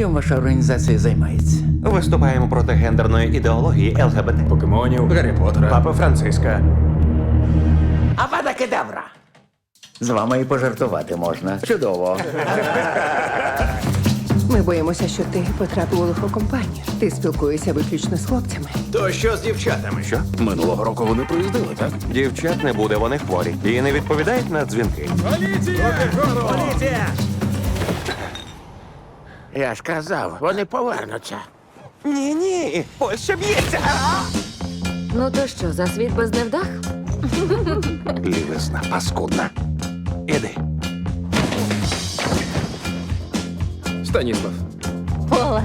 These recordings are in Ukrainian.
Чим ваша організація займається? Виступаємо проти гендерної ідеології ЛГБТ. Покемонів, Гаррі Поттера. Папа Франциска. Авада кедавра! З вами і пожартувати можна. Чудово. Ми боїмося, що ти потрапив у лиху компанію. Ти спілкуєшся виключно з хлопцями. То що з дівчатами? Що? Минулого року вони приїздили, так? Дівчат не буде, вони хворі. І не відповідають на дзвінки. Я ж казав, вони повернуться. Ні, ні, Польща б'ється. Ну то що, за світ без невдах? Лівесна, паскудна. Іди. Станіслав. Пола.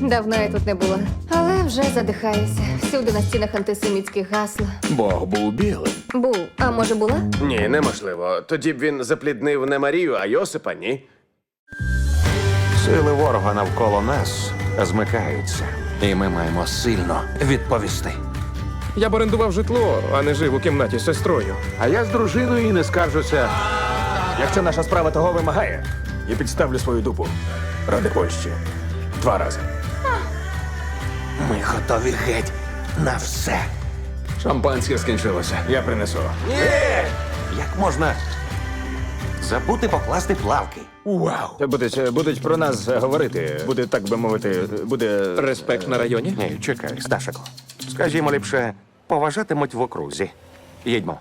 Давно я тут не була. Але вже задихаюся. Всюди на стінах антисемітські гасла. Бог був білим. Був, а може була? Ні, неможливо. Тоді б він запліднив не Марію, а Йосипа, ні. Сили ворога навколо нас змикаються. І ми маємо сильно відповісти. Я б орендував житло, а не жив у кімнаті з сестрою. А я з дружиною і не скаржуся. Якщо наша справа того вимагає, я підставлю свою дупу. Ради Польщі. Два рази. Ми готові геть на все. Шампанське скінчилося. Я принесу. Як можна забути покласти плавки? Вау! Будуть, будуть про нас говорити. Буде, так би мовити, буде. Респект на районі. Ні, чекай, Сташику. Скажімо ліпше, поважатимуть в окрузі. Їдьмо.